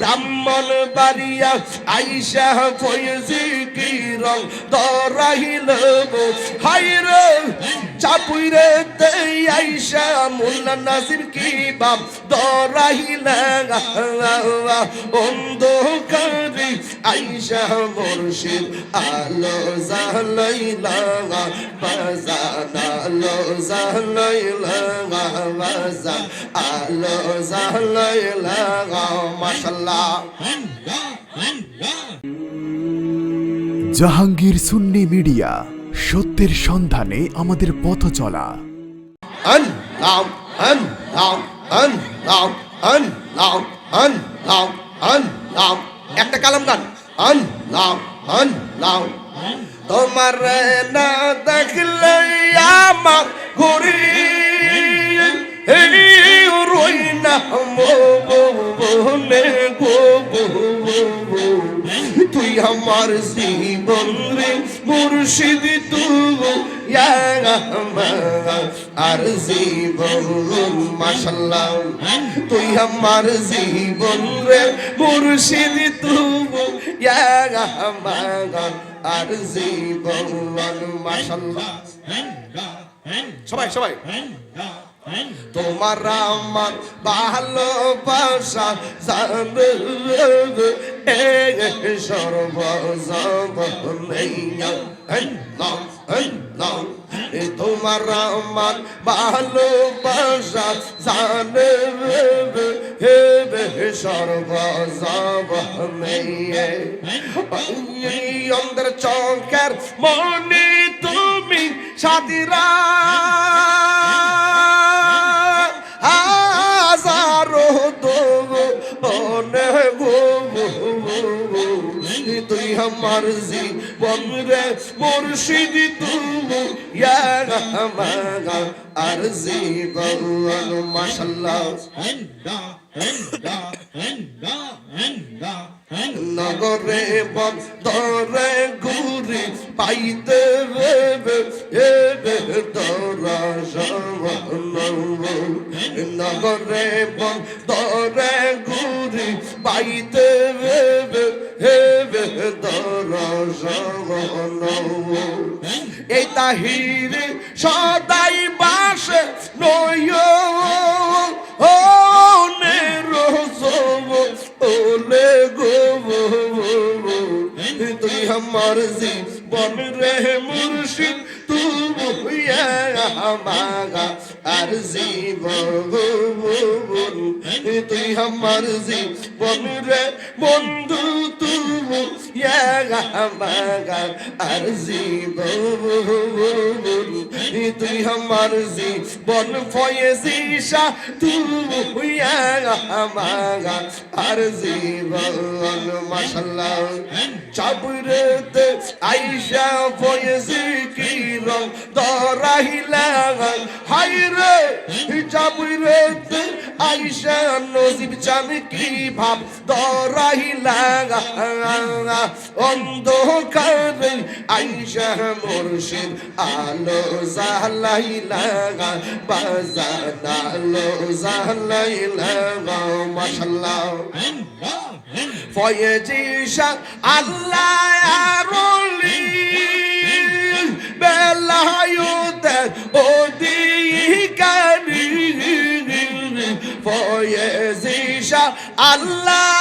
ব্রাহ্মণ বাড়িয়া আইসা ফয়েজি কি রং দরাহিল হাইর চাপুইরে তে আইসা মোল্লা নাজির কি বাপ? দরাহিল অন্ধকারে আইসা মুর্শিদ আলো জালাইলা বাজান আলো জালাইলা বাজান আলো জালাইলা জাহাঙ্গীর সুন্নি মিডিয়া সত্যের সন্ধানে আমাদের পথ চলা। একটা কালাম গান। আন নাম আন তোমার না দেখলে আমার ঘুরি। রই না মনে গো তুই আমার জীবন রে মুর্শিদ, তু আর জীবন, মাশাল্লাহ। তুই আমার জীবন রে মুর্শিদ, তু আর জীবন, মাশাল্লাহ। সবাই সবাই। তোমার আমার ভালোবাসা তোমার আমার ভালোবাসা জানবে হে সর্বজনীয় অন্তর চৌকের মনে তুমি সাদিরা আমার জীবন রে মুর্শিদ তুমি আর জীবন মাশাল্লাহ নগরে বন্দরে ঘুরি পাইতে তোরা নগরে বন্দরে ঘুরি পাইতে এই তাহির সদাই বাসে নয়। আমার জীবন রে মুর্শিদ তুই আমাগা। আর জীবন তুই আমার জীবন রে বন্ধু তুই আমাগা আর জীবন তুই আমার জীবন ফয়েজিসা তুই আমাগা আর জীবন মাশাল্লাহ চাবুরেতে আইসা ফয়েজি কি রং দরাহিলা হাইরে চাবুরেতে আইসা নজিব চান কি ভাব দরাহিলা অন্ধকারে আইসা মুর্শিদ আলো জালাইলা বাজান আলো জালাইলা মাশাল্লাহ। আল্লাহ বেলায়ুতে ওদিকারি ফয়েজিসা আল্লাহ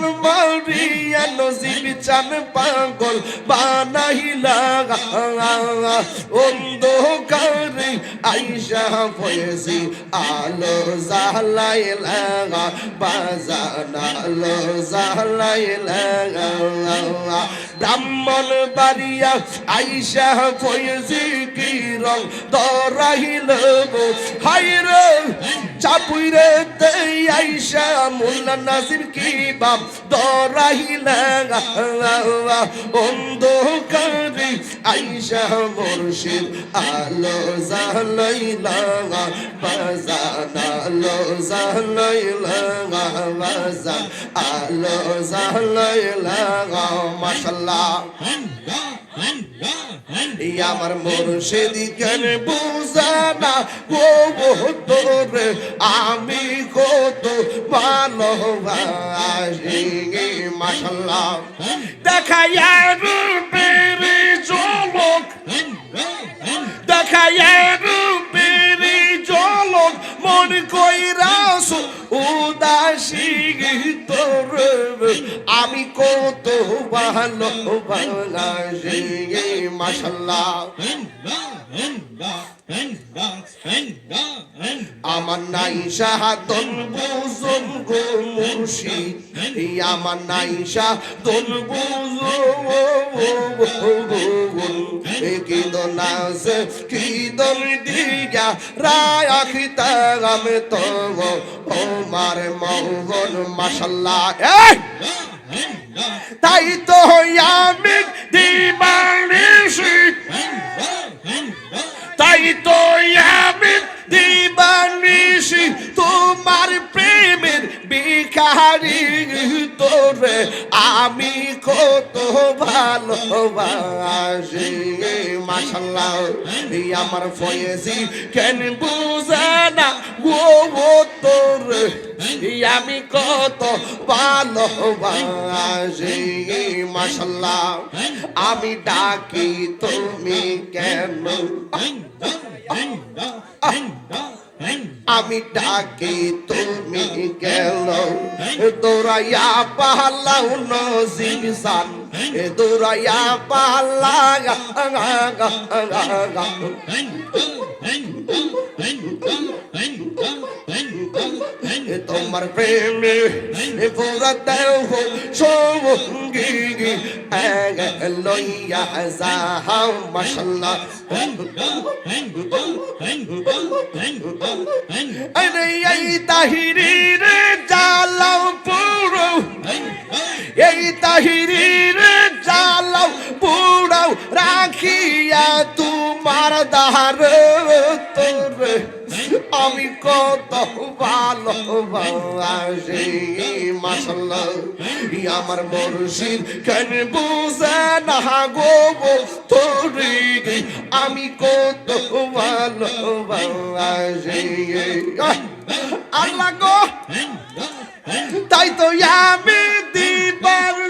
প্রেম বানমা রিয়া নজিব চান পাগল বানাইলা অন্ধকারে আইসা ফয়েজি, আলো জালাইলা বাজান আলো জালাইলা ব্রাহ্মণ বাড়িয়া আইসা ফয়েজি, কি রং দরাহিল হাইরে চাপুইরে তে আইসা, মোল্লা নাজির কি বাপ? দরাইলা অন্ধকারে আইসা মুর্শিদ আলো জালাইলা বাজান আলো জালাইলা বাজান আলো জালাইলা মাশাল্লাহ। আমার মুর্শিদ কেন বুঝানা ও তোরে আমি কত ভালোবাসি মাশাল্লাহ দেখাইয়া রূপের চলক দেখাইয়া রূপের চলক মন কইরাস উদাসী তোর আমি কত ভালোবাসি মাশাল্লাহ। আমার নাই শাহাদন বুঝুন গো মুর্শিদ। এই আমার নাই শাহাদন কি দনাস কি দন দিয়া রাখিতা আমি তো ও মারে মৌগন মাশাল্লাহ। তাই তো আমি দিবানিসি তাই তো আমি দিবানিসি তোমার প্রেমের বিকারি তোরে আমি কত ভালোবাসি। মাশাল্লাহ আমার ফয়েজি কেন বুঝে না? ও ও, তোরে আমি কত ভালোবাসি। মাশাল্লাহ আমি ডাকি তুমি কেন? আমি ডাকি তুমি গেল দৌড়াইয়া পালাও নজিবিসান দৌড়াইয়া পালা তোমার প্রেমে পুরা দেও সঙ্গী লইয়া যাও মাশাল্লাহ আরে এই তাহিরির জালাও আমার মুর্শিদ। কেন বুঝে না গো তোরে আমি কত ভালোবাসি। আল্লাহ গো, তাই তো আমি দিবালিশি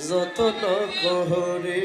যত করে